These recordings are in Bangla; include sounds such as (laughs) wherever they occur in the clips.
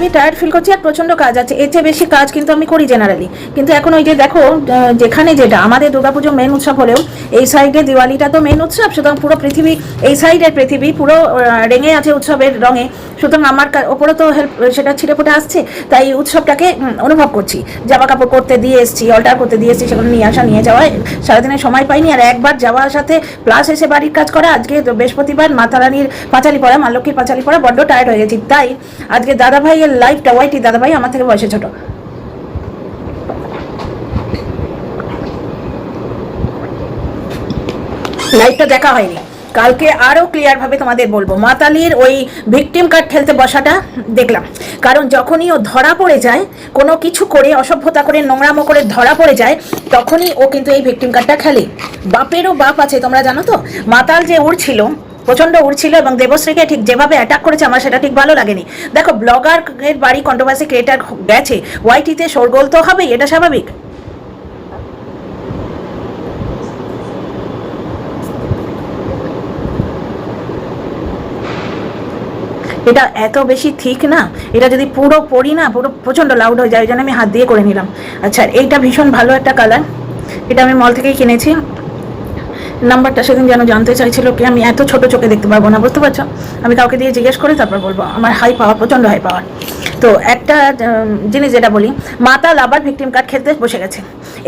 খুবই টায়ার্ড ফিল করছি আর প্রচণ্ড কাজ আছে। এর চেয়ে বেশি কাজ কিন্তু আমি করি জেনারেলি কিন্তু এখন ওই যে দেখো যেখানে যেটা, আমাদের দুর্গাপুজো মেন উৎসব হলেও এই সাইডে দিওয়ালিটা তো মেন উৎসব, সুতরাং পুরো পৃথিবী, এই সাইডের পৃথিবী পুরো রেঙে আছে উৎসবের রঙে। সুতরাং আমার ওপরে তো হেল্প সেটা ছিটে ফুটে আসছে, তাই উৎসবটাকে অনুভব করছি। জামা কাপড় করতে দিয়ে এসেছি অল্টার করতে দিয়ে এসেছি, সেগুলো নিয়ে আসা, নিয়ে যাওয়া সারাদিনের সময় পাইনি। আর একবার যাওয়ার সাথে প্লাস এসে বাড়ির কাজ করা, আজকে বৃহস্পতিবার মাতারানির পাঁচালি পড়া, মা লক্ষ্মীর পাঁচালি পড়া, বড্ড টায়ার্ড হয়ে গেছি। তাই আজকে দাদাভাইয়ের লাইফটা ওয়াইটি দাদাভাই আমার থেকে বয়সে ছোট। লাইভটা দেখা হয়নি। কালকে আরও ক্লিয়ারভাবে তোমাদের বলব। মাতালির ওই ভিকটিম কার্ড খেলতে বসাটা দেখলাম। কারণ যখনই ও ধরা পড়ে যায়, কোনো কিছু করে, অসভ্যতা করে, নোংরামো করে ধরা পড়ে যায়, তখনই ও কিন্তু এই ভিকটিম কার্ডটা খেলে। বাপেরও বাপ আছে, তোমরা জানো তো? মাতাল যে উড়ছিল প্রচণ্ড উড়ছিল এবং দেবশ্রীকে ঠিক যেভাবে অ্যাটাক করেছে আমার সেটা ঠিক ভালো লাগেনি। দেখো ব্লগারের বাড়ি কন্ট্রোভার্সি ক্রিয়েটার গেছে ওয়াইটিতে শোরগোল তো হবেই, এটা স্বাভাবিক। এটা এত বেশি ঠিক না, এটা যদি পুরো পড়ি না, পুরো প্রচণ্ড লাউড হয়ে যায় ওই জন্য আমি হাত দিয়ে করে নিলাম। আচ্ছা এইটা ভীষণ ভালো একটা কালার এটা আমি মল থেকেই কিনেছি। নাম্বারটা সেদিন যেন জানতে চাইছিল কি, আমি এত ছোট চোখে দেখতে পারব না, বুঝতে পারছ? আমি কাউকে দিয়ে জিজ্ঞেস করে তারপর বলব, আমার হাই পাওয়ার প্রচণ্ড হাই পাওয়ার তো একটা জিনিস যেটা বলি মাতাল আবার ভিকটিম কার্ড খেলতে বসে গেছে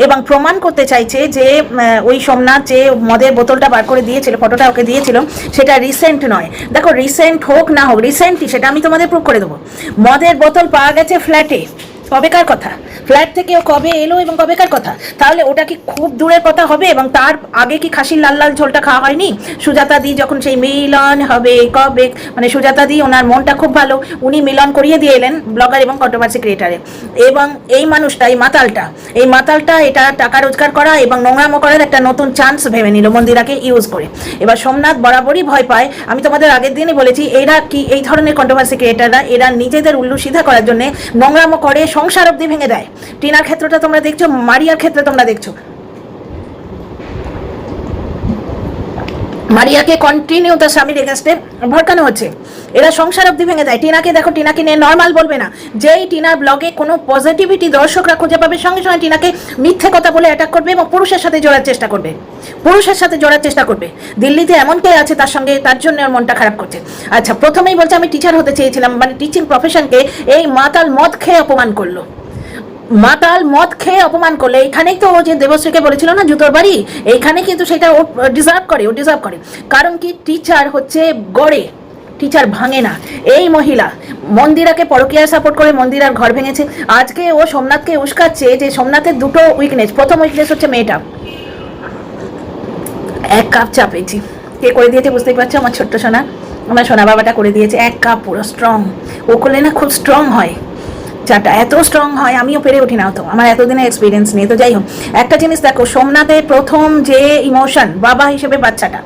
এবং প্রমাণ করতে চাইছে যে ওই সোমনাথ যে মদের বোতলটা বার করে দিয়েছিল, ফটোটা ওকে দিয়েছিল, সেটা রিসেন্ট নয়। দেখো রিসেন্ট হোক না হোক রিসেন্টই সেটা আমি তোমাদের প্রুভ করে দেবো। মদের বোতল পাওয়া গেছে ফ্ল্যাটে কবেকার কথা? ফ্ল্যাট থেকে ও কবে এলো এবং কবেকার কথা? তাহলে ওটা কি খুব দূরের কথা হবে এবং তার আগে কি খাসির লাল লাল ঝোলটা খাওয়া হয়নি? সুজাতা দি যখন সেই মিলন হবে কবে মানে সুজাতা দি, ওনার মনটা খুব ভালো। উনি মিলন করিয়ে দিয়ে এলেন ব্লগার এবং কন্ট্রোভার্সি ক্রিয়েটারে এবং এই মানুষটা, এই মাতালটা এই মাতালটা এটা টাকা রোজগার করা এবং নোংরামো করার একটা নতুন চান্স ভেবে নিল মন্দিরাকে ইউজ করে। এবার সোমনাথ বরাবরই ভয় পায়। আমি তোমাদের আগের দিনই বলেছি, এরা কি এই ধরনের কন্ট্রোভার্সি ক্রিয়েটাররা এরা নিজেদের উল্লু সিধা করার জন্য নোংরামো করে সংসার অব্দি ভেঙে দেয়। টিনার ক্ষেত্রটা তোমরা দেখছ মারিয়ার ক্ষেত্রে তোমরা দেখছ। মারিয়াকে কন্টিনিউ তার স্বামীর এগেনস্টে ভরকানো হচ্ছে। এরা সংসার অব্দি ভেঙে যায়। টিনাকে দেখো, টিনাকে নিয়ে নর্মাল বলবে না। যেই টিনার ব্লগে কোনো পজিটিভিটি দর্শকরা খুঁজে পাবে, সঙ্গে সঙ্গে টিনাকে মিথ্যে কথা বলে অ্যাটাক করবে এবং পুরুষের সাথে জোড়ার চেষ্টা করবে। পুরুষের সাথে জোড়ার চেষ্টা করবে। দিল্লিতে এমন কে আছে, তার সঙ্গে তার জন্য ওর মনটা খারাপ করছে। আচ্ছা প্রথমেই বলছে, আমি টিচার হতে চেয়েছিলাম মানে টিচিং প্রফেশনকে এই মাতাল মদ খেয়ে অপমান করল। মাতাল মদ খেয়ে অপমান করলে এইখানেই তো যে দেবশ্রীকে বলেছিল না জুতোর বাড়ি এইখানে কিন্তু সেটা ও ডিজার্ভ করে, ও ডিজার্ভ করে। কারণ কি টিচার হচ্ছে গড়ে টিচার ভাঙে না। এই মহিলা, মন্দিরাকে পরকীয়ায় সাপোর্ট করে মন্দিরার ঘর ভেঙেছে। আজকে ও সোমনাথকে উস্কাচ্ছে যে সোমনাথের দুটো উইকনেস প্রথম উইকনেস হচ্ছে মেয়েটা। এক কাপ চা পেয়েছি। কে করে দিয়েছে বুঝতেই পারছ? আমার ছোট্ট সোনা। আমার সোনা বাবাটা করে দিয়েছে। এক কাপ, পুরো স্ট্রং ও করলে না খুব স্ট্রং হয়। চাটা এত স্ট্রং হয়, আমিও পেরে উঠি না, তো আমার এতদিনের এক্সপিরিয়েন্স নেই। তো যাই হোক, একটা জিনিস দেখো, সোমনাথের প্রথম যে ইমোশন বাবা হিসেবে বাচ্চাটা,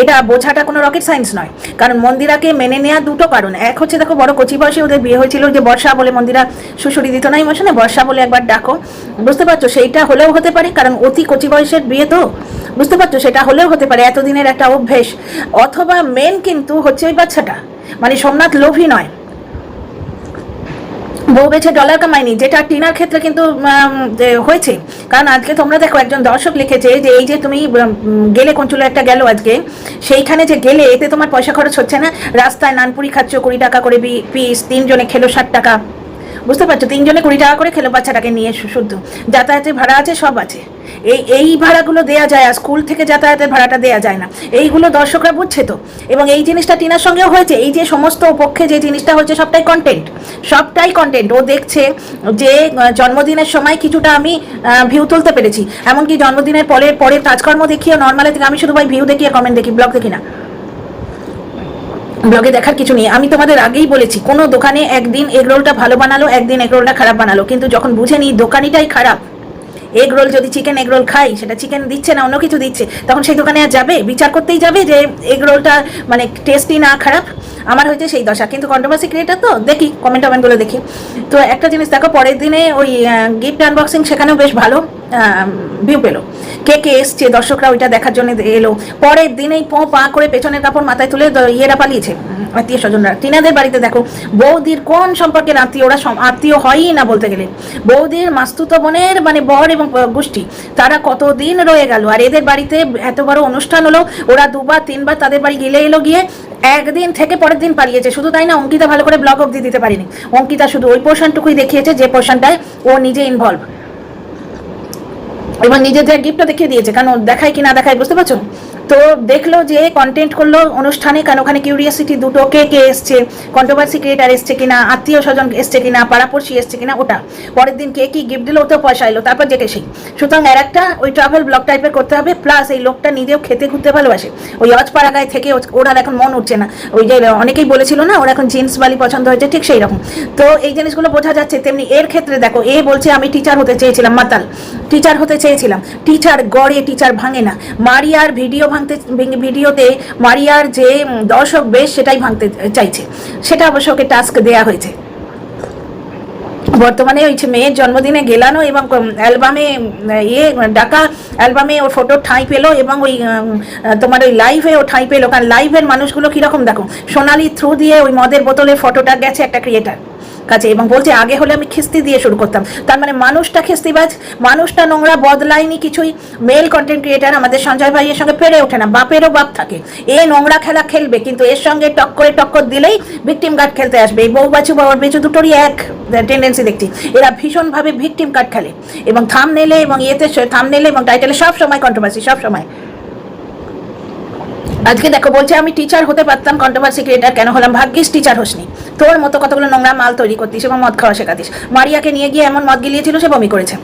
এটা বোঝাটা কোনো রকেট সায়েন্স নয়। কারণ মন্দিরাকে মেনে নেওয়া দুটো কারণ। এক হচ্ছে দেখো, বড় কচি বয়সে ওদের বিয়ে হয়েছিল যে বর্ষা বলে মন্দিরা সুশুরি দিত না ইমোশনে বর্ষা বলে একবার ডাকো। বুঝতে পারছ? সেইটা হলেও হতে পারে, কারণ অতি কচি বয়সের বিয়ে তো। বুঝতে পারছ? সেটা হলেও হতে পারে, এতদিনের একটা অভ্যেস। অথবা মেন কিন্তু হচ্ছে ওই বাচ্চাটা। মানে সোমনাথ লোভী নয়। বউ বেছে ডলার কামায়নি, যেটা টিনার ক্ষেত্রে কিন্তু হয়েছে। কারণ আজকে তোমরা দেখো, একজন দর্শক লিখেছে যে, এই যে তুমি গেলে কঞ্চুলো একটা গেল আজকে, সেইখানে যে গেলে, এতে তোমার পয়সা খরচ হচ্ছে না। রাস্তায় নানপুরি খাচ্ছ, কুড়ি টাকা করে পিস তিনজনে খেলো ষাট টাকা। বুঝতে পারছ? তিনজনে কুড়ি টাকা করে খেলো বাচ্চাটাকে নিয়ে শুদ্ধ। যাতায়াতের ভাড়া আছে, সব আছে। এই এই ভাড়াগুলো দেয়া যায় আর স্কুল থেকে যাতায়াতের ভাড়াটা দেয়া যায় না। এইগুলো দর্শকরা বুঝছে তো? এবং এই জিনিসটা টিনার সঙ্গেও হয়েছে। এই যে সমস্ত পক্ষে যে জিনিসটা হচ্ছে সবটাই কন্টেন্ট সবটাই কন্টেন্ট ও দেখছে যে জন্মদিনের সময় কিছুটা আমি ভিউ তুলতে পেরেছি। এমনকি জন্মদিনের পরে পরে কাজকর্ম দেখিয়ে নর্মালে থেকে আমি শুধু ভাই ভিউ দেখিয়ে কমেন্ট দেখি ব্লগ দেখি না। ব্লগে দেখার কিছু নেই। আমি তোমাদের আগেই বলেছি, কোনো দোকানে একদিন এগরোলটা ভালো বানালো, একদিন এগরোলটা খারাপ বানালো। কিন্তু যখন বুঝে নিই দোকানিটাই খারাপ এগ রোল যদি চিকেন এগ রোল খাই, সেটা চিকেন দিচ্ছে না, অন্য কিছু দিচ্ছে, তখন সেই দোকানে আর যাবে? বিচার করতেই যাবে যে এগ রোলটা মানে টেস্টি না, খারাপ? আমার হয়েছে সেই দশা। কিন্তু কন্ট্রোভার্সি ক্রিয়েটার তো, দেখি কমেন্ট টমেন্টগুলো দেখি। তো একটা জিনিস দেখো, পরের দিনে ওই গিফট আনবক্সিং সেখানেও বেশ ভালো ভিউ পেল। কে কে এসছে, দর্শকরা ওইটা দেখার জন্য এলো। পরের দিনেই পো, পা করে পেছনের কাপড় মাথায় তুলে ইয়েরা পালিয়েছে, আত্মীয় স্বজনরা। টিনাদের বাড়িতে দেখো, বৌদির কোন সম্পর্কের আত্মীয় ওরা আত্মীয় হয়ই না বলতে গেলে। বৌদির মাস্তুতো বোনের মানে বর এবং গোষ্ঠী। তারা কতদিন রয়ে গেল? আর এদের বাড়িতে এত বড় অনুষ্ঠান হলো, ওরা দুবার, তিনবার তাদের বাড়ি গেলে এলো গিয়ে একদিন থেকে পরের দিন পালিয়েছে। শুধু তাই না, অঙ্কিতা ভালো করে ব্লগ অবধি দিতে পারিনি। অঙ্কিতা শুধু ওই পোর্শনটুকুই দেখিয়েছে, যে পোর্শনটায় ও নিজে ইনভলভ এবং নিজেদের গিফটটা দেখিয়ে দিয়েছে, কারণ দেখায় কি না দেখায় বুঝতে পারছ? তো দেখল যে কন্টেন্ট করল অনুষ্ঠানে কারণ ওখানে কিউরিয়াসিটি দুটো, কে কে এসছে? কন্ট্রোভার্সি ক্রিয়েটার এসছে কিনা? আত্মীয় স্বজন এসছে কিনা? পাড়াপড়শি এসছে কিনা? ওটা। পরের দিন কে কি গিফট দিল, ওতেও পয়সা এলো, তারপর যেতে সেই। সুতরাং আর একটা ওই ট্রাভেল ব্লগ টাইপের করতে হবে প্লাস এই লোকটা নিজেও খেতে ঘুরতে ভালোবাসে। ওই অজপাড়া গায়ে থেকে ওর এখন মন উঠছে না। ওই যে অনেকেই বলেছিল না, ওরা এখন জিন্স বালি পছন্দ হয়েছে, ঠিক সেই রকম। তো এই জিনিসগুলো বোঝা যাচ্ছে, তেমনি এর ক্ষেত্রে দেখো, এ বলছে, আমি টিচার হতে চেয়েছিলাম, মাতাল। টিচার হতে চেয়েছিলাম। টিচার গড়ে টিচার ভাঙে না। মারিয়ার ভিডিও ভাঙতে ভিডিওতে মারিয়ার যে দর্শক বেশ সেটাই ভাঙতে চাইছে। সেটা অবশ্য ওকে টাস্ক দেয়া হয়েছে। বর্তমানে ওই মেয়ের জন্মদিনে গেলানো এবং অ্যালবামে ইয়ে ডাকা অ্যালবামে ওর ফটো ঠাঁই পেল এবং ওই তোমার ওই লাইভে ও ঠাঁই পেল। কারণ লাইভের মানুষগুলো কীরকম দেখো? সোনালি থ্রু দিয়ে ওই মদের বোতলের ফটোটা গেছে একটা ক্রিয়েটার কাছে এবং বলছে, আগে হলে আমি খিস্তি দিয়ে শুরু করতাম। তার মানে মানুষটা খিস্তিবাজ, মানুষটা নোংরা, বদলায়নি কিছুই। মেল কন্টেন্ট ক্রিয়েটার আমাদের সঞ্জয় ভাইয়ের সঙ্গে পেরে ওঠে না, বাপেরও বাপ থাকে। এ নোংরা খেলা খেলবে, কিন্তু এর সঙ্গে টক করে টক্কর দিলেই ভিকটিম কার্ড খেলতে আসবে। এই বউ বাছু বাবার বেচু দুটোরই এক টেন্ডেন্সি দেখছি। এরা ভীষণভাবে ভিকটিম কার্ড খেলে এবং থাম নেলে এবং ইয়েতে থাম নেলে এবং টাইটেলে সব সময় কন্ট্রোভার্সি সব সময়। আজকে দেখো, বলছে, আমি টিচার হতে পারতাম কন্ট্রোভার্সি ক্রিয়েটার কেন হলাম? ভাগ্যিস টিচার হসনি। তোর মতো কতগুলো নোংরা মাল তৈরি করতিস এবং মদ খাওয়া শেখাতিস। মারিয়াকে নিয়ে গিয়ে এমন মদ গিলিয়েছিল সে বমি করেছে।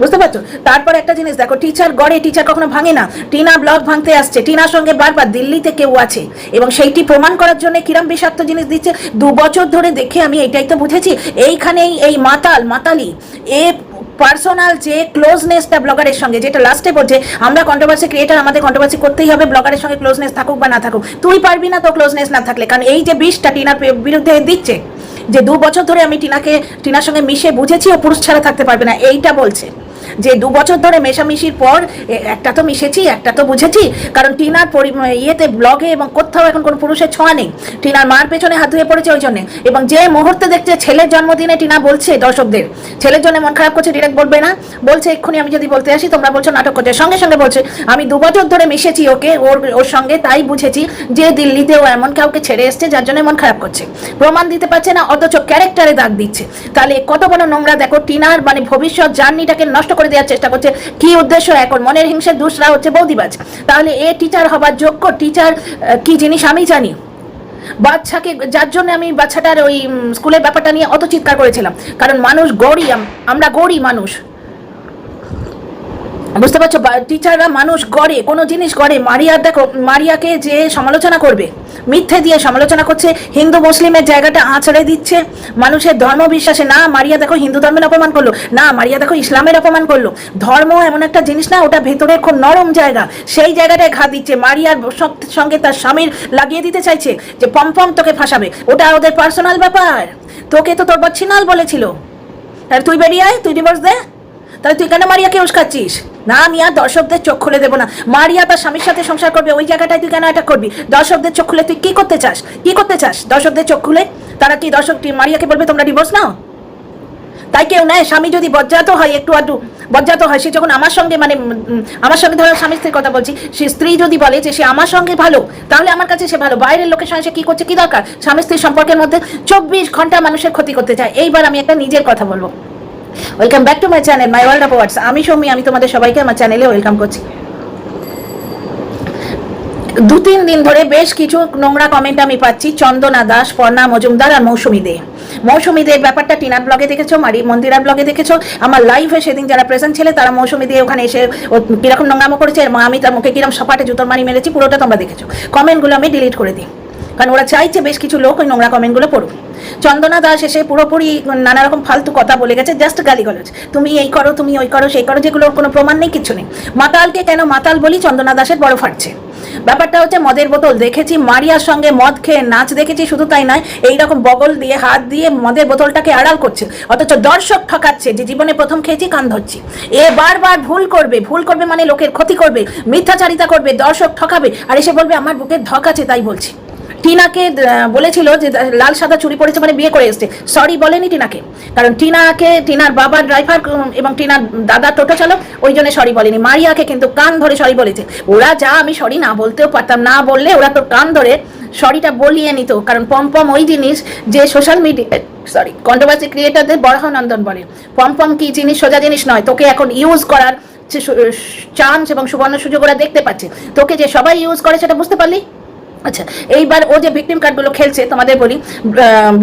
বুঝতে পারছ? তারপর একটা জিনিস দেখো টিচার গড়ে টিচার কখনো ভাঙে না। টিনা ব্লক ভাঙতে আসছে। টিনার সঙ্গে বারবার দিল্লিতে কেউ আছে। এবং সেইটি প্রমাণ করার জন্য কিরম বিষাক্ত জিনিস দিচ্ছে, দু বছর ধরে দেখে আমি এইটাই তো বুঝেছি। এইখানেই এই মাতাল, মাতালি, এ পার্সোনাল যে ক্লোজনেসটা ব্লগারের সঙ্গে, যেটা লাস্টে বলছে, আমরা কন্ট্রোভার্সি ক্রিয়েটার আমাদের কন্ট্রোভার্সি করতেই হবে ব্লগারের সঙ্গে ক্লোজনেস থাকুক বা না থাকুক। তুই পারবি না তো ক্লোজনেস না থাকলে, কারণ এই যে বিষটা টিনার বিরুদ্ধে দিচ্ছে, যে দু বছর ধরে আমি টিনাকে, টিনার সঙ্গে মিশে বুঝেছি ও পুরুষ ছাড়া থাকতে পারবে না, এইটা বলছে। যে দু বছর ধরে মেশামিশির পর একটা তো মিশেছি, একটা তো বুঝেছি, কারণ টিনার পরি- ইয়েতে ব্লগে এবং কোথাও এখন কোনো পুরুষের ছোঁয়া নেই। টিনার মার পেছনে হাত ধুয়ে পড়েছে ওই জন্যে। এবং যে মুহূর্তে দেখছে ছেলের জন্মদিনে টিনা বলছে দর্শকদের, ছেলের জন্য মন খারাপ করছে ডিরেক্ট বলবে না। বলছে, এক্ষুনি আমি যদি বলতে আসি, তোমরা বলছো নাটক করছে সঙ্গে সঙ্গে বলছে, আমি দু বছর ধরে মিশেছি ওকে, ওর ওর সঙ্গে তাই বুঝেছি যে দিল্লিতে ও এমন কাউকে ছেড়ে এসছে, যার জন্য মন খারাপ করছে। প্রমাণ দিতে পারছে না, অথচ ক্যারেক্টারে দাগ দিচ্ছে। তাহলে কত বড় নোংরা, দেখো, টিনার মানে ভবিষ্যৎ জার্নিটাকে নষ্ট করে দেওয়ার চেষ্টা করছে। কি উদ্দেশ্য? এখন মনের হিংসে দুসরা হচ্ছে বৌদিবাজ। তাহলে এ টিচার হবার যোগ্য টিচার কি জিনিস আমি জানি? বাচ্চাকে, যার জন্য আমি বাচ্চাটার ওই স্কুলের ব্যাপারটা নিয়ে অত চিৎকার করেছিলাম। কারণ মানুষ গড়ি আমরা গড়ি মানুষ। বুঝতে পারছ? টিচাররা মানুষ গড়ে, কোনো জিনিস গড়ে। মারিয়া, দেখো, মারিয়াকে যে সমালোচনা করবে মিথ্যে দিয়ে সমালোচনা করছে, হিন্দু মুসলিমের জায়গাটা আঁচড়ে দিচ্ছে। মানুষের ধর্ম বিশ্বাসে, না, মারিয়া দেখো হিন্দু ধর্মের অপমান করল, না, মারিয়া দেখো ইসলামের অপমান করল। ধর্ম এমন একটা জিনিস না, ওটা ভেতরে খুব নরম জায়গা। সেই জায়গাটায় ঘা দিচ্ছে মারিয়ার সঙ্গে তার স্বামীর লাগিয়ে দিতে চাইছে যে পম্পম তোকে ফাঁসাবে। ওটা ওদের পার্সোনাল ব্যাপার। তোকে তো তোর বচ্ছিনাল বলেছিল। আর তুই বেরিয়ে আয়, তুই ডিভোর্স দে। তাহলে তুই কেন মারিয়াকে উস্কাচ্ছিস? না আমি আর দর্শকদের চোখ খুলে দেবো না। মারিয়া তার স্বামীর সাথে সংসার করবে, ওই জায়গাটায় তুই কেন এটা করবি? দর্শকদের চোখ খুলে তুই কি করতে চাস? কি করতে চাস? দর্শকদের চোখ খুলে? তারা কি দর্শক মারিয়াকে বলবে, তোমরা ডিভোর্স নাও? তাই কেউ নেয়? স্বামী যদি বজ্জাত হয়, একটু আধটু বজ্জাত হয়, সে যখন আমার সঙ্গে মানে আমার সঙ্গে ধরো স্বামী স্ত্রীর কথা বলছি, সে স্ত্রী যদি বলে যে সে আমার সঙ্গে ভালো, তাহলে আমার কাছে সে ভালো। বাইরের লোকের সঙ্গে সে কী করছে, কী দরকার? স্বামী স্ত্রীর সম্পর্কের মধ্যে চব্বিশ ঘণ্টা মানুষের ক্ষতি করতে চায়। এইবার আমি একটা নিজের কথা বলব। Welcome back to my channel my world of words আমি সৌমি, আমি তোমাদের সবাইকে আমার চ্যানেলে ওয়েলকাম করছি। দু তিন দিন ধরে বেশ কিছু নোংরা কমেন্ট আমি পাচ্ছি। চন্দনা দাস, পর্ণা মজুমদার আর মৌসুমী দে। মৌসুমী দে, ব্যাপারটা টিনার ব্লগে দেখেছ, মারি মন্দিরার ব্লগে দেখেছ? আমার লাইভে সেদিন যারা প্রেজেন্ট ছিল, তারা মৌসুমী দিয়ে ওখানে এসে কীরকম নোংরামো করেছে আমি তার মুখে কীরকম সপাটে জুতোর মারি মেরেছি, পুরোটা তোমরা দেখেছ। কমেন্টগুলো আমি ডিলিট করে দিই। কারণ ওরা চাইছে বেশ কিছু লোক ওই নোংরা কমেন্টগুলো পড়ুক। চন্দনা দাস এসে পুরোপুরি নানা রকম ফালতু কথা বলে গেছে জাস্ট গালিগালাজ। তুমি এই করো, তুমি ওই করো, সেই করো, যেগুলোর কোনো প্রমাণ নেই কিছু নেই। মাতালকে কেন মাতাল বলি? চন্দনা দাসের বড় ফাটছে। ব্যাপারটা হচ্ছে মদের বোতল। দেখেছি মারিয়ার সঙ্গে মদ খেয়ে নাচ দেখেছি, শুধু তাই নয়, এইরকম বগল দিয়ে, হাত দিয়ে মদের বোতলটাকে আড়াল করছে। অথচ দর্শক ঠকাচ্ছে যে জীবনে প্রথম খেয়েছি, কান ধরছি। এ বারবার ভুল করবে ভুল করবে মানে লোকের ক্ষতি করবে, মিথ্যাচারিতা করবে, দর্শক ঠকাবে, আর এসে বলবে, আমার বুকের ধক আছে, তাই বলছি। টিনাকে বলেছিল যে লাল সাদা চুরি পড়েছে মানে বিয়ে করে এসছে। সরি বলেনি টিনাকে। কারণ টিনাকে, টিনার বাবা ড্রাইভার এবং টিনার দাদা টোটো চালক, ওই জন্য সরি বলেনি। মারিয়াকে কিন্তু কান ধরে সরি বলেছে। ওরা যা, আমি সরি না বলতেও পারতাম, না বললে ওরা তো কান ধরে সরিটা বলিয়ে নিত। কারণ পম্পম ওই জিনিস যে সোশ্যাল মিডিয়া সরি কন্ট্রোভার্সি ক্রিয়েটারদের বরাহনন্দন বলে। পম্পম কি জিনিস, সোজা জিনিস নয়। তোকে এখন ইউজ করার চান্স এবং সুবর্ণ সুযোগ ওরা দেখতে পাচ্ছে। তোকে যে সবাই ইউজ করে সেটা বুঝতে পারলি? আচ্ছা এইবার ও যে ভিকটিম কার্ডগুলো খেলছে, তোমাদের বলি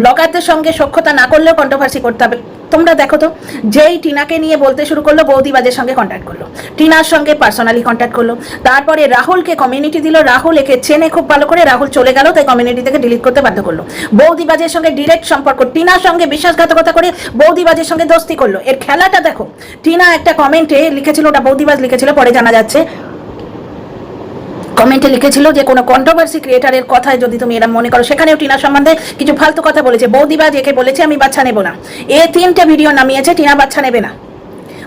ব্লগারদের সঙ্গে সক্ষতা না করলেও কন্ট্রোভার্সি করতে হবে। তোমরা দেখো তো, যেই টিনাকে নিয়ে বলতে শুরু করল, বৌদিবাজের সঙ্গে কন্ট্যাক্ট করল। টিনার সঙ্গে পার্সোনালি কন্ট্যাক্ট করল। তারপরে রাহুলকে কমিউনিটি দিল। রাহুল একে চেনে খুব ভালো করে রাহুল চলে গেল, তাই কমিউনিটি থেকে ডিলিট করতে বাধ্য করল। বৌদিবাজের সঙ্গে ডিরেক্ট সম্পর্ক, টিনার সঙ্গে বিশ্বাসঘাতকতা করে বৌদিবাজের সঙ্গে দোস্তি করল। এর খেলাটা দেখো, টিনা একটা কমেন্টে লিখেছিল, ওটা বৌদিবাজ লিখেছিল, পরে জানা যাচ্ছে কমেন্টে লিখেছিল যে, কোনো কন্ট্রোভার্সি ক্রিয়েটারের কথায় যদি তুমি এরা মনে করো, সেখানেও টিনা সম্বন্ধে কিছু ফালতু কথা বলেছে। বৌদিবা একে বলেছে, আমি বাচ্চা নেব না। এ তিনটে ভিডিও নামিয়েছে, টিনা বাচ্চা নেবে না।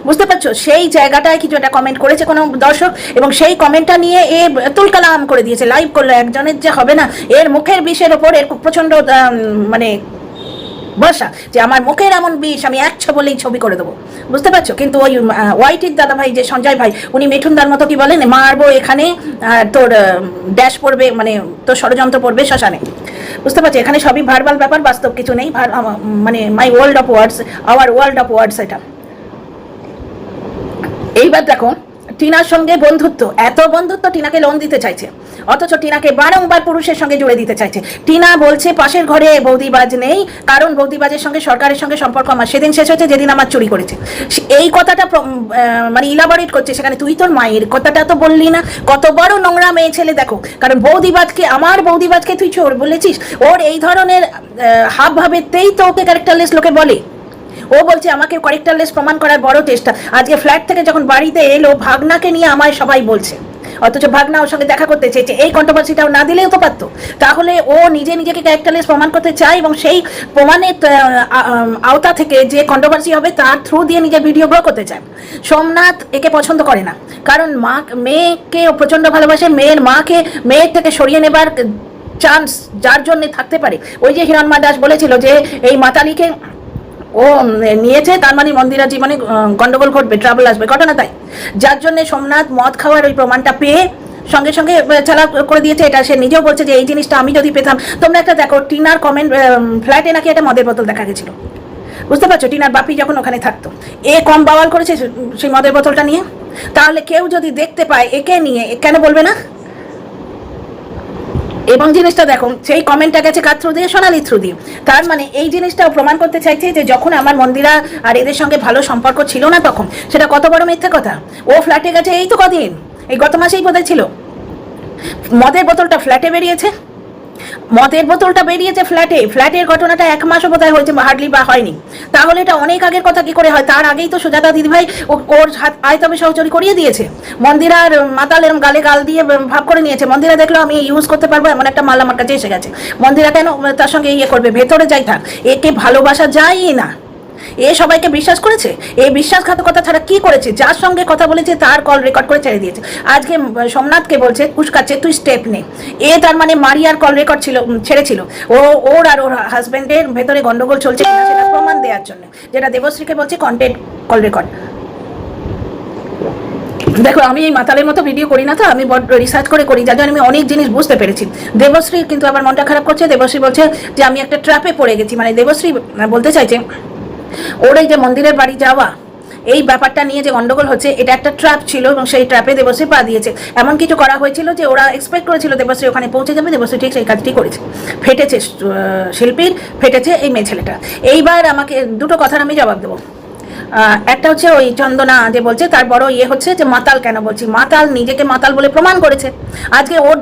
বুঝতে পারছ? সেই জায়গাটায় কিছু একটা কমেন্ট করেছে কোনো দর্শক, এবং সেই কমেন্টটা নিয়ে এ তুলকালাম করে দিয়েছে। লাইভ করল একজনের যে হবে না, এর মুখের বিষের ওপর এর প্রচণ্ড মানে বর্ষা, যে আমার মুখের এমন বিষ, আমি একশো বলেই ছবি করে দেবো। বুঝতে পারছ? কিন্তু ওই ওয়াইটির দাদা ভাই যে সঞ্জয় ভাই, উনি মিঠুনদার মতো কি বলেন? মারবো এখানে তোর ড্যাশ পড়বে মানে তোর ষড়যন্ত্র পড়বে শ্মশানে। বুঝতে পারছি? এখানে সবই ভার্বাল ব্যাপার, বাস্তব কিছু নেই। মানে my world of words our world of words এটা। এইবার দেখো, টিনার সঙ্গে বন্ধুত্ব। এত বন্ধুত্ব টিনাকে লোন দিতে চাইছে। অথচ টিনাকে বারংবার পুরুষের সঙ্গে জুড়ে দিতে চাইছে। টিনা বলছে, পাশের ঘরে বৌদিবাজ নেই, কারণ বৌদিবাজের সঙ্গে সরকারের সঙ্গে সম্পর্ক আমার সেদিন শেষ হয়েছে, যেদিন আমার চুরি করেছে। এই কথাটা মানে ইলাবারেট করছে সেখানে। তুই তোর মায়ের কথাটা তো বললি না। কত বড় নোংরা মেয়ে ছেলে, দেখো। কারণ বৌদিবাজকে, আমার বৌদিবাজকে তুই চোর বলেছিস? ওর এই ধরনের হাব ভাবেতেই তো ওকে ক্যারেক্টারলেস লোকে বলে। ও বলছে, আমাকে করেক্টারলেস প্রমাণ করার বড় চেষ্টা। আজকে ফ্ল্যাট থেকে যখন বাড়িতে এলো, ভাগনাকে নিয়ে আমায় সবাই বলছে। অথচ ভাগনা ওর সঙ্গে দেখা করতে চেয়েছে। এই কন্ট্রোভার্সিটাও না দিলেও তো পারতো তাহলে ও নিজে নিজেকে ক্যারেক্টারলেস প্রমাণ করতে চায় এবং সেই প্রমাণের আওতা থেকে যে কন্ট্রোভার্সি হবে তার থ্রু দিয়ে নিজের ভিডিও গ্রো করতে চায়। সোমনাথ একে পছন্দ করে না। কারণ মা, মেয়েকে প্রচণ্ড ভালোবাসে, মেয়ের মাকে, মেয়ের থেকে সরিয়ে নেবার চান্স যার জন্য থাকতে পারে। ওই যে হিরণমা দাস বলেছিল যে এই মাতালিকে ও নিয়েছে, তার মানে মন্দিরা জীবনে গন্ডগোল ঘটবে ট্রাবল আসবে, ঘটনা তাই। যার জন্য সোমনাথ মদ খাওয়ার ওই প্রমাণটা পেয়ে সঙ্গে সঙ্গে চালা করে দিয়েছে, এটা সে নিজেও বলছে যে, এই জিনিসটা আমি যদি পেতাম। তোমরা একটা দেখো, টিনার কমেন্ট ফ্ল্যাটে নাকি একটা মদের বোতল দেখা গেছিল। বুঝতে পারছ? টিনার বাপি যখন ওখানে থাকতো। এ কম বাওয়াল করেছে সেই মদের বোতলটা নিয়ে। তাহলে কেউ যদি দেখতে পায়, একে নিয়ে কেন বলবে না? এবং জিনিসটা দেখো, সেই কমেন্টটা গেছে কার থ্রু দিয়ে? সোনালি থ্রু দিয়ে। তার মানে এই জিনিসটাও প্রমাণ করতে চাইছে যে যখন আমার মন্দিরা আর এদের সঙ্গে ভালো সম্পর্ক ছিল না তখন, সেটা কত বড় মিথ্যে কথা? ও ফ্ল্যাটে গেছে এই তো কদিন। এই গত মাসেই বোধহয় ছিল। মদের বোতলটা ফ্ল্যাটে বেরিয়েছে। মদের বোতলটা বেরিয়েছে ফ্ল্যাটে। ফ্ল্যাটের ঘটনাটা এক মাসও বোধহয় হয়েছে, হার্ডলি বা হয়নি। তাহলে এটা অনেক আগের কথা, কি করে হয়? তার আগেই তো সুজাতা দিদিভাই ওর হাত আয়তবে সহচরি করিয়ে দিয়েছে। মন্দিরার মাতাল এরম গালে গাল দিয়ে ভাব করে নিয়েছে। মন্দিরা দেখল, আমি ইউজ করতে পারব, এমন একটা মাল আমার কাছে এসে গেছে। মন্দিরা, কেন? তার সঙ্গে ইয়ে করবে, ভেতরে যাই থাক। একে ভালোবাসা যায়ই না। এ সবাইকে বিশ্বাস করেছে? এই বিশ্বাসঘাতকতা ছাড়া কি করেছে? যার সঙ্গে কথা বলেছে, তার কল রেকর্ড করে ছেড়ে দিয়েছে। আজকে সোমনাথকে বলছে কুসকাচ্ছে তুই স্টেপ নে। এ তার মানে মারিয়ার কল রেকর্ড ছিল ছেড়েছিল। ও, ওর আর ওর হাজবেন্ডের ভেতরে গন্ডগোল চলছে সেটা প্রমাণ দেওয়ার জন্য। যেটা দেবশ্রীকে বলছে কন্টেন্ট কল রেকর্ড দেখো, আমি এই মাতালের মতো ভিডিও করি না তো, আমি বড় রিসার্চ করে করি, যার জন্য আমি অনেক জিনিস বুঝতে পেরেছি। দেবশ্রী কিন্তু আবার মনটা খারাপ করছে। দেবশ্রী বলছে যে, আমি একটা ট্র্যাপে পড়ে গেছি। মানে দেবশ্রী বলতে চাইছে ওর এই যে মন্দিরের বাড়ি যাওয়া, এই ব্যাপারটা নিয়ে যে গন্ডগোল হচ্ছে, এটা একটা ট্র্যাপ ছিল এবং সেই ট্র্যাপে দেবশ্রী পা দিয়েছে। এমন কিছু করা হয়েছিল যে ওরা এক্সপেক্ট করেছিল দেবশ্রী ওখানে পৌঁছে যাবে, দেবশ্রী ঠিক সেই কাজটি করেছে। ফেটেছে শিল্পীর, ফেটেছে এই মেয়ে ছেলেটা। এইবার আমাকে দুটো কথার আমি জবাব দেবো। একটা হচ্ছে ওই চন্দনা যে বলছে, তার বড় ইয়ে হচ্ছে যে মাতাল কেন বলছি? মাতাল নিজেকে মাতাল বলে প্রমাণ করেছে। আজকে ওর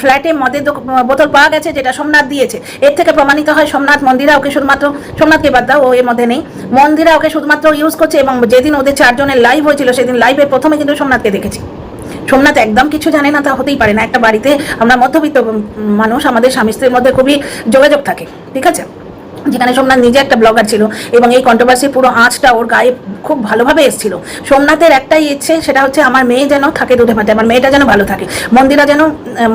ফ্ল্যাটে মদের বোতল পাওয়া গেছে যেটা সোমনাথ দিয়েছে। এর থেকে প্রমাণিত হয় সোমনাথ, মন্দিরা ওকে শুধুমাত্র সোমনাথকে বাদ দাও, ও এর মধ্যে নেই। মন্দিরা ওকে শুধুমাত্র ইউজ করছে এবং যেদিন ওদের চারজনের লাইভ হয়েছিল, সেদিন লাইভে প্রথমে কিন্তু সোমনাথকে দেখেছি। সোমনাথ একদম কিছু জানে না, তা হতেই পারে না। একটা বাড়িতে আমরা মধ্যবিত্ত মানুষ, আমাদের স্বামী স্ত্রীর মধ্যে খুবই যোগাযোগ থাকে। ঠিক আছে? যেখানে সোমনাথ নিজে একটা ব্লগার ছিল এবং এই কন্ট্রোভার্সি পুরো আঁচটা ওর গায়ে খুব ভালোভাবে এসেছিল। সোমনাথের একটাই ইচ্ছে সেটা হচ্ছে আমার মেয়ে যেন থাকে দুধে ভাতে, আমার মেয়েটা যেন ভালো থাকে। মন্দিরা যেন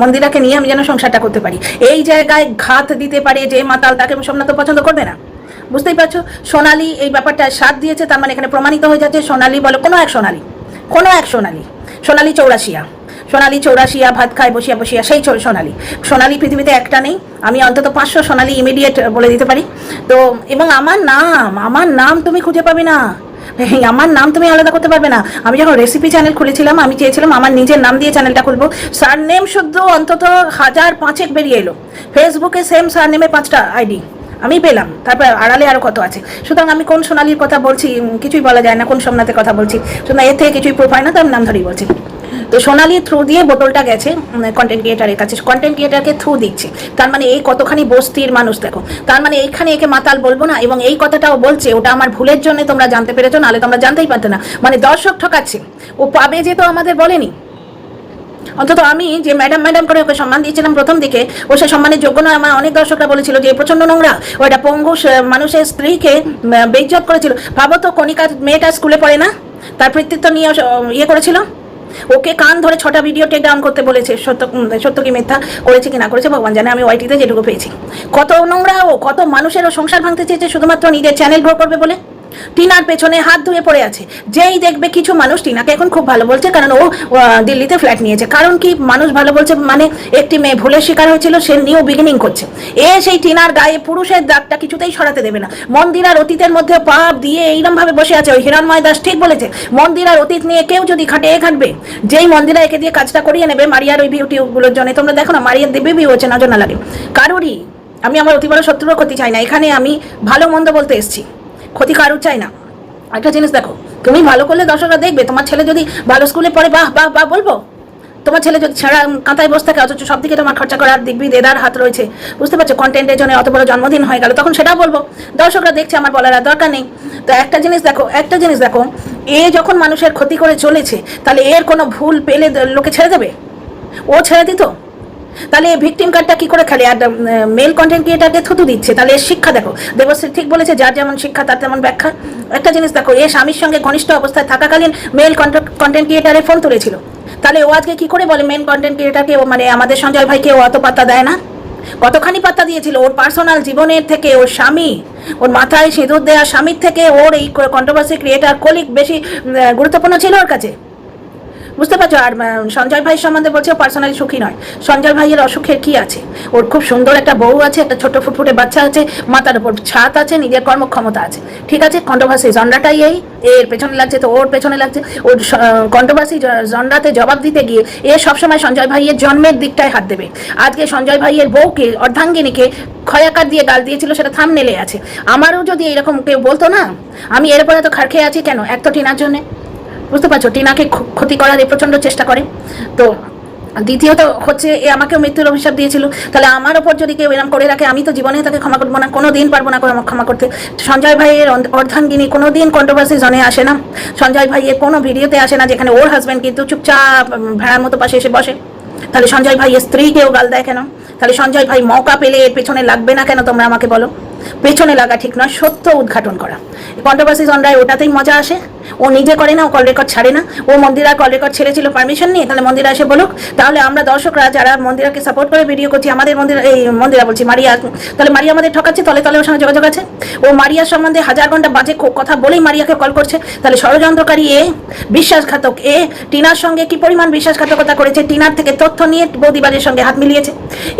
মন্দিরাকে নিয়ে আমি যেন সংসারটা করতে পারি। এই জায়গায় ঘাত দিতে পারে যে মাতাল, তাকে সোমনাথ পছন্দ করবে না। বুঝতেই পারছ? সোনালি এই ব্যাপারটা সাথ দিয়েছে, তার মানে এখানে প্রমাণিত হয়ে যাচ্ছে সোনালি বলো, কোনো এক সোনালি, কোনো এক সোনালি। সোনালি চৌরাশিয়া। সোনালি চৌরাশিয়া, ভাত খায়, বসিয়া বসিয়া, সেই সোনালি। সোনালি পৃথিবীতে একটা নেই। আমি অন্তত পাঁচশো সোনালি ইমিডিয়েট বলে দিতে পারি। তো, এবং আমার নাম আমার নাম তুমি খুঁজে পাবে না। আমার নাম তুমি আলাদা করতে পারবে না। আমি যখন রেসিপি চ্যানেল খুলেছিলাম, আমি চেয়েছিলাম আমার নিজের নাম দিয়ে চ্যানেলটা খুলবো। সার নেম শুদ্ধ, অন্তত হাজার পাঁচেক বেরিয়ে এলো। ফেসবুকে সেম সার নেমে পাঁচটা আইডি আমি পেলাম। তারপর আড়ালে আরও কত আছে? সুতরাং আমি কোন সোনালির কথা বলছি কিছুই বলা যায় না, কোন সোমনাথের কথা বলছি। সুতরাং এর থেকে কিছুই প্রুফ হয় না, তো আমি নাম ধরেই বলছি। তো সোনালি থ্রু দিয়ে বোতলটা গেছে কন্টেন্ট ক্রিয়েটারের কাছে। কন্টেন্ট ক্রিয়েটারকে থ্রু দিচ্ছে। তার মানে এই কতখানি বস্তির মানুষ দেখো। তার মানে এইখানে একে মাতাল বলব না এবং এই কথাটাও বলছে ওটা আমার ভুলের জন্য তোমরা জানতে পেরেছ নাহলে তোমরা জানতেই পারতে না। মানে দর্শক ঠকাচ্ছে। ও পাবে যে তো আমাদের বলেনি। অন্তত আমি যে ম্যাডাম ম্যাডাম করে ওকে সম্মান দিয়েছিলাম প্রথম দিকে ও সে সম্মানের যোগ্য নয় আমার অনেক দর্শকরা বলেছিল যে প্রচণ্ড নোংরা। ও একটা পঙ্গু মানুষের স্ত্রীকে উম, করেছিল। ভাবো তো কণিকার মেয়েটা স্কুলে পড়ে না? তার কৃতিত্ব নিয়ে ইয়ে করেছিল? ওকে কান ধরে ছটা ভিডিও টেক ডাউন করতে বলেছে। সত্য সত্য কি মিথ্যা? করেছে কি না করেছে ভগবান জানে। আমি ওয়াইটিতে যেটুকু পেয়েছি। কত নোংরা ও কত মানুষেরও সংসার ভাঙতে চেয়েছে শুধুমাত্র নিজের চ্যানেল গ্রো করবে বলে? টিনার পেছনে হাত ধুয়ে পড়ে আছে। যেই দেখবে কিছু মানুষ, টিনাকে এখন খুব ভালো বলছে, কারণ ও দিল্লিতে ফ্ল্যাট নিয়েছে। কারণ কি, মানুষ ভালো বলছে মানে একটি মেয়ে, ভুলের শিকার হয়েছিল, সে নিউ বিগিনিং করছে। এ সেই টিনার গায়ে পুরুষের দাগটা কিছুতেই সরাতে দেবে না। মন্দিরার অতীতের মধ্যে পাপ দিয়ে এইরকম ভাবে বসে আছে, ওই হিরণময় দাস ঠিক বলেছে। মন্দিরার অতীত নিয়ে কেউ যদি খাটে এ খাটবে, যেই মন্দিরা একে দিয়ে কাজটা করিয়ে নেবে, মারিয়ার ওই ভিউ টিউবগুলোর জন্য। তোমরা দেখো না, মারিয়ার দিব্যি ভিউ হচ্ছে, নজর না লাগে। কারোরই? আমি আমার অতি বড় শত্রুরও করতে চাই না। এখানে আমি ভালো মন্দ বলতে এসেছি। ক্ষতি কারুর চাই না? একটা জিনিস দেখো, তুমি ভালো করলে দর্শকরা দেখবে, তোমার ছেলে যদি ভালো স্কুলে পড়ে, বাহ বাহ বাহ, বলব? তোমার ছেলে যদি ছাড়া কাঁথায় বসে থাকে, অথচ সব দিকে তোমার খরচা করার দিব্যি দেদার হাত রয়েছে, বুঝতে পারছ? কন্টেন্টের জন্য অত বড় জন্মদিন হয়ে গেল, তখন সেটাও বলব। দর্শকরা দেখছে, আমার বলার আর দরকার নেই। তো একটা জিনিস দেখো, একটা জিনিস দেখো, এ যখন মানুষের ক্ষতি করে চলেছে, তাহলে এর কোনো ভুল পেলে লোকে ছেড়ে দেবে? ও ছেড়ে দিত? তাহলে ভিকটিম কার্ডটা কি করে খেলে? আর মেল কন্টেন্ট ক্রিয়েটারকে থুতু দিচ্ছে? তাহলে এর শিক্ষা দেখো। দেবশ্রী ঠিক বলেছে, যার যেমন শিক্ষা, তার তেমন ব্যাখ্যা। একটা জিনিস দেখো, এ স্বামীর সঙ্গে ঘনিষ্ঠ অবস্থায় থাকাকালীন মেল কন্টেন্ট ক্রিয়েটারের ফোন তুলেছিল। তাহলে ও আজকে কি করে বলে মেন কন্টেন্ট ক্রিয়েটারকে মানে আমাদের সঞ্জয় ভাইকে ও অত পাত্তা দেয় না। কতখানি পাত্তা দিয়েছিল? ওর পার্সোনাল জীবনের থেকে ওর স্বামী, ওর মাথায় সিঁদুর দেওয়া স্বামীর থেকে ওর এই কন্ট্রোভার্সি ক্রিয়েটার কলিক বেশি গুরুত্বপূর্ণ ছিল ওর কাছে। বুঝতে পারছ? আর সঞ্জয় ভাই সম্বন্ধে বলছে পার্সোনালি সুখী নয়। সঞ্জয় ভাইয়ের অসুখের কি আছে? ওর খুব সুন্দর একটা বউ আছে, একটা ছোট ফুটফুটে বাচ্চা আছে, মাথার উপর ছাদ আছে, নিজের কর্মক্ষমতা আছে। ঠিক আছে? কন্ট্রোভার্সি জন্ডাটাই এই। এর পেছনে লাগছে তো ওর পেছনে লাগছে। ওর কন্ট্রোভার্সি জন্ডাতে জবাব দিতে গিয়ে এ সবসময় সঞ্জয় ভাইয়ের জন্মের দিকটায় হাত দেবে। আজকে সঞ্জয় ভাইয়ের বউকে, অর্ধাঙ্গিনীকে ক্ষয়াকার দিয়ে গাল দিয়েছিল, সেটা থাম নেলে আছে। আমারও যদি এরকম কেউ বলতো না, আমি এরপরে তো খার খেয়ে আছি কেন? এক তো টিনার জন্যে। বুঝতে পারছ, টিনাকে ক্ষ- ক্ষতি করার এ প্রচণ্ড চেষ্টা করে। তো, দ্বিতীয়ত হচ্ছে, এ আমাকেও মৃত্যুর অভিশাপ দিয়েছিল। তাহলে আমার ওপর যদি কেউ এরম করে রাখে, আমি তো জীবনে তাকে ক্ষমা করব না কোনো দিন পারব না ক্ষমা করতে। সঞ্জয় ভাইয়ের অর্ধাঙ্গিনী কোনো দিন কন্ট্রোভার্সি জনে আসে না। সঞ্জয় ভাইয়ের কোনো ভিডিওতে আসে না, যেখানে ওর হাজব্যান্ড কিন্তু চুপচাপ ভেড়ার মতো পাশে এসে বসে। তাহলে সঞ্জয় ভাইয়ের স্ত্রীকেও গাল দেয় কেন? তাহলে সঞ্জয় ভাই মৌকা পেলে এর পেছনে লাগবে না কেন, তোমরা আমাকে বলো? পেছনে লাগা ঠিক নয়, সত্য উদ্ঘাটন করা। কন্ট্রোভার্সি জনরায় ওটাতেই মজা আসে। ও নিজে করে না, ও কল রেকর্ড ছাড়ে না। ও মন্দিরা কল রেকর্ড ছেড়েছিল পারমিশন নিয়ে, তাহলে মন্দিরা এসে বলুক, তাহলে আমরা দর্শকরা যারা মন্দিরাকে সাপোর্ট করে ভিডিও করছি, আমাদের মন্দির, এই মন্দিরা বলছি, মারিয়া, তাহলে মারিয়া আমাদের ঠকাচ্ছে তলে তলে ওর সঙ্গে যোগাযোগ আছে। ও মারিয়ার সম্বন্ধে হাজার ঘণ্টা বাজে কথা বলেই মারিয়াকে কল করছে। তাহলে ষড়যন্ত্রকারী এ, বিশ্বাসঘাতক এ, টিনার সঙ্গে কি পরিমাণ বিশ্বাসঘাতকতা করেছে, টিনার থেকে তথ্য নিয়ে বৌদিবাজের সঙ্গে হাত মিলিয়েছে।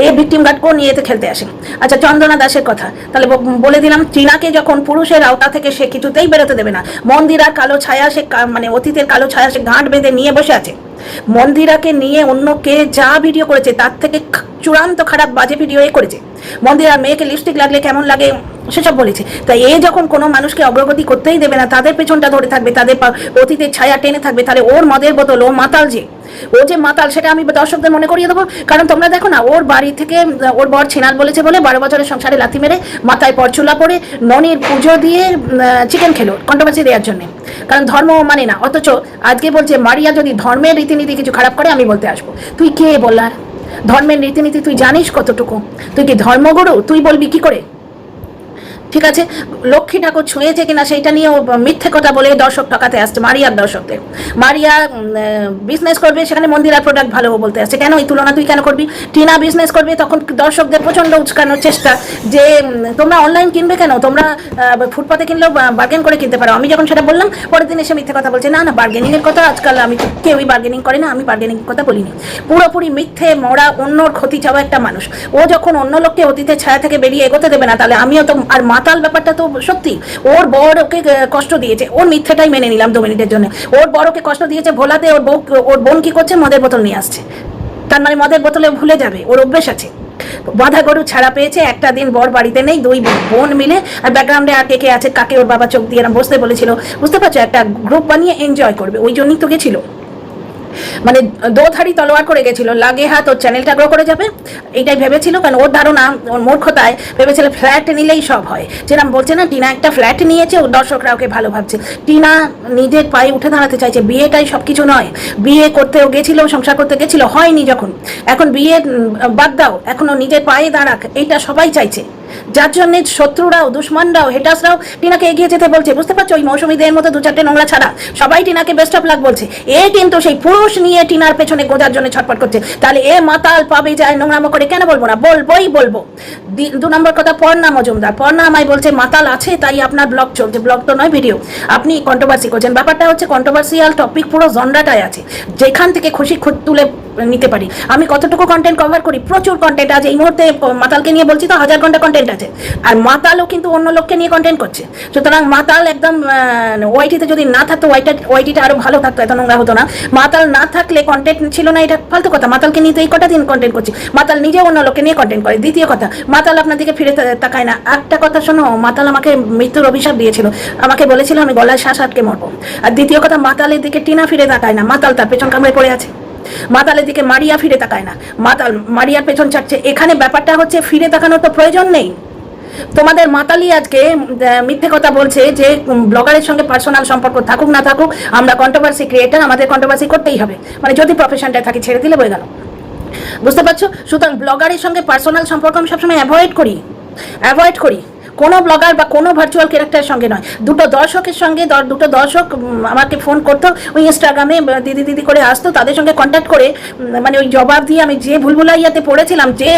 এ ভিকটিম গার্ড কোন নিয়ে এতে খেলতে আসে। আচ্ছা চন্দনা দাসের কথা, তাহলে বলে দিলাম চীনাকে যখন পুরুষের আওতা থেকে সে কিছুতেই বেরোতে দেবে না। মন্দির আর কালো ছায়া সে মানে অতীতের কালো ছায়া সে গাঁট বেঁধে নিয়ে বসে আছে। মন্দিরাকে নিয়ে অন্য কে যা ভিডিও করেছে, তার থেকে চূড়ান্ত খারাপ বাজে ভিডিও এ করেছে। মন্দিরার মেয়েকে লিপস্টিক লাগলে কেমন লাগে, সেসব বলেছে। তাই এ যখন কোনো মানুষকে অগ্রগতি করতেই দেবে না, তাদের পেছনটা ধরে থাকবে, তাদের অতীতের ছায়া টেনে থাকবে, তাহলে ওর মদের বোতল, ও মাতাল যে। ও যে মাতাল, সেটা আমি দর্শকদের মনে করিয়ে দেবো। কারণ তোমরা দেখো না, ওর বাড়ি থেকে ওর বর ছিনাল বলেছে বলে বারো বছরের সংসারে লাথি মেরে মাথায় পরচুলা পরে ননির পুজো দিয়ে চিকেন খেলো, কন্ট্রোভার্সি দেওয়ার জন্য। কারণ ধর্ম মানে না। অথচ আজকে বলছে, মারিয়া যদি ধর্মের রীতিনীতি কিছু খারাপ করে, আমি বলতে আসব। তুই কে বলার? ধর্মের রীতিনীতি তুই জানিস কতটুকু? তুই কি ধর্মগুরু? তুই বলবি কি করে? ঠিক আছে? লক্ষ্মী ঠাকুর ছুঁয়েছে কিনা সেইটা নিয়ে মিথ্যে কথা বলে দর্শক ঠকাতে আসছে, মারিয়ার দর্শকদের। মারিয়া বিজনেস করবে, সেখানে মন্দিরার প্রোডাক্ট ভালো বলতে আসছে। কেন এই তুলনা তুই কেন করবি? টিনা বিজনেস করবে, তখন দর্শকদের প্রচণ্ড উচকানোর চেষ্টা যে তোমরা অনলাইন কিনবে কেন? তোমরা ফুটপাতে কিনলেও বার্গেন করে কিনতে পারো। আমি যখন সেটা বললাম, পরের দিন এসে মিথ্যে কথা বলছে, না না বার্গেনিংয়ের কথা আজকাল আমি কেউই বার্গেনিং করে না, আমি বার্গেনিং কথা বলিনি। পুরোপুরি মিথ্যে, মরা, অন্যর ক্ষতি চাওয়া একটা মানুষ। ও যখন অন্য লোককে অতীতের ছায়া থেকে বেরিয়ে এগোতে দেবে না, তাহলে আমিও তো, আর মাতাল ব্যাপারটা তো সত্যি। ওর বর ওকে কষ্ট দিয়েছে। ওর মিথ্যেটাই মেনে নিলাম দু মিনিটের জন্য। ওর বর ওকে কষ্ট দিয়েছে ভোলাতে, ওর বউ, ওর বোন কি করছে? মদের বোতল নিয়ে আসছে। তার মানে মদের বোতলে ভুলে যাবে, ওর অভ্যেস আছে। বাধা গরু ছাড়া পেয়েছে, একটা দিন বর বাড়িতে নেই, দুই বোন মিলে। আর ব্যাকগ্রাউন্ডে আর কে কে আছে, কাকে ওর বাবা চোখ দিয়ে বসতে বলেছিল, বুঝতে পারছ? একটা গ্রুপ বানিয়ে এনজয় করবে, ওই জন্যই তো গেছিল। মানে দোধারি তলোয়ার করে গেছিল। লাগে হাত, ওর চ্যানেলটা গ্রো করে যাবে? এইটাই ভেবেছিল, কারণ ওর ধারণা, ওর মূর্খতায় ভেবেছিল ফ্ল্যাট নিলেই সব হয়। যেরকম বলছে না, টিনা একটা ফ্ল্যাট নিয়েছে দর্শকরা ওকে ভালো ভাবছে। টিনা নিজের পায়ে উঠে দাঁড়াতে চাইছে, বিয়েটাই সব কিছু নয়। বিয়ে করতেও গেছিল, সংসার করতে গেছিল, হয়নি যখন। এখন বিয়ে বাদ দাও, এখনও নিজের পায়ে দাঁড়াক, এইটা সবাই চাইছে। যার জন্য শত্রুরাও, দুশ্মনরাও হেটাসরাও টিনাকে এগিয়ে যেতে বলছে। বুঝতে পারছ? ওই মৌসুমীদের মতো দু চারটে নোংরা ছাড়া সবাই টিনাকে বেস্ট অফ লাক বলছে। এ কিন্তু সেই পুরুষ নিয়ে টিনার পেছনে গোজার জন্য ছটপট করছে। তাহলে এ মাতাল পাবে যায় নোংরামো করে কেন বলব না? বলবোই বলব। দু নম্বর কথা, পর্ণা মজুমদার। পর্ণা আমায় বলছে, মাতাল আছে, তাই আপনার ব্লগ চলছে। ব্লগ তো নয় ভিডিও আপনি কন্ট্রোভার্সি করছেন। ব্যাপারটা হচ্ছে কন্ট্রোভার্সিয়াল টপিক পুরো জন্ডাটায় আছে। যেখান থেকে খুশি খুদ তুলে নিতে পারি। আমি কতটুকু কন্টেন্ট কভার করি? প্রচুর কন্টেন্ট আছে। এই মুহূর্তে মাতালকে নিয়ে বলছি তো, হাজার ঘণ্টা কন্টেন্ট আছে। আর মাতালও কিন্তু অন্য লোককে নিয়ে কন্টেন্ট করছে। সুতরাং মাতাল একদম ওয়াইটিতে যদি না থাকতো ওয়াইটা ওয়াইটিটা আরও ভালো থাকতো, এত নোংরা হতো না। মাতাল না থাকলে কন্টেন্ট ছিল না, এটা ফালতু কথা। মাতালকে নিয়ে তো এই কটা দিন কন্টেন্ট করছি। মাতাল নিজে অন্য লোককে নিয়ে কন্টেন্ট করে। দ্বিতীয় কথা মাতাল আপনার দিকে ফিরে তাকায় না। একটা কথা শোনো মাতাল আমাকে মৃত্যুর অভিশাপ দিয়েছিল। আমাকে বলেছিল, আমি গলায় শ্বাস আটকে মরবো। আর দ্বিতীয় কথা মাতালের দিকে টিনা ফিরে তাকায় না। মাতাল তার পেছন কামড়ে পড়ে আছে। মাতালের দিকে মারিয়া ফিরে তাকায় না। মাতাল, মারিয়ার পেছন ছাড়ছে। এখানে ব্যাপারটা হচ্ছে, ফিরে তাকানোর তো প্রয়োজন নেই। তোমাদের মাতালি আজকে মিথ্যে কথা বলছে যে ব্লগারের সঙ্গে পার্সোনাল সম্পর্ক থাকুক, না থাকুক, আমরা কন্ট্রোভার্সি ক্রিয়েটার আমাদের কন্ট্রোভার্সি করতেই হবে। মানে যদি প্রফেশনটায় থাকি, ছেড়ে দিলে বয়ে গেল। বুঝতে পারছ? সুতরাং ব্লগারের সঙ্গে পার্সোনাল সম্পর্ক আমি সবসময় অ্যাভয়েড করি। অ্যাভয়েড করি। কোনো ব্লগার বা কোনো ভার্চুয়াল ক্যারেক্টারের সঙ্গে নয়। দুটো দর্শকের সঙ্গে দুটো দর্শক আমাকে ফোন করতো, ওই ইনস্টাগ্রামে দিদি দিদি করে আসতো, তাদের সঙ্গে কন্ট্যাক্ট করে মানে ওই জবাব দিয়ে আমি যে ভুলভুলাইয়াতে পড়েছিলাম, যে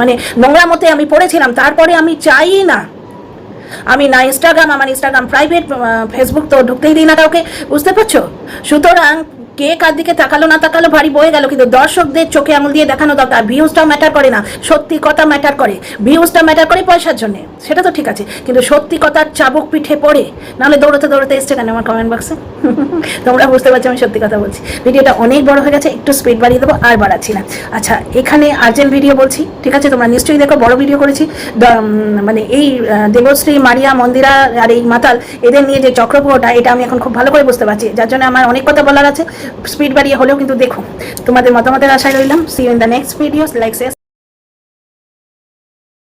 মানে নোংরা মতে আমি পড়েছিলাম, তারপরে আমি চাই না। আমি না ইনস্টাগ্রাম আমার ইনস্টাগ্রাম প্রাইভেট ফেসবুক তো ঢুকতেই দিই না কাউকে। বুঝতে পারছ? সুতরাং কে কার দিকে তাকালো না তাকালো ভারী বয়ে গেল, কিন্তু দর্শকদের চোখে আঙুল দিয়ে দেখানো দরকার। ভিউজটাও ম্যাটার করে না। সত্যি কথা ম্যাটার করে। ভিউজটা ম্যাটার করে পয়সার জন্য। সেটা তো ঠিক আছে। কিন্তু সত্যি কথার চাবুক পিঠে পড়ে। নাহলে দৌড়তে দৌড়তে এসছে কেন আমার কমেন্ট বক্সে (laughs) তোমরা বুঝতে পারছ আমি সত্যি কথা বলছি। ভিডিওটা অনেক বড় হয়ে গেছে, একটু স্পিড বাড়িয়ে দেবো, আর বাড়াচ্ছি না। আচ্ছা এখানে আর্জেন্ট ভিডিও বলছি, ঠিক আছে? তোমরা নিশ্চয়ই দেখো, বড় ভিডিও করেছি। মানে এই দেবশ্রী, মারিয়া, মন্দিরা আর এই মাতাল, এদের নিয়ে যে চক্রপুরটা এটা আমি এখন খুব ভালো করে বুঝতে পারছি। যার জন্য আমার অনেক কথা বলার আছে। স্পিড বাড়িয়ে হলেও কিন্তু দেখো। তোমাদের মতামতের আশায় রইলাম। See in the next videos like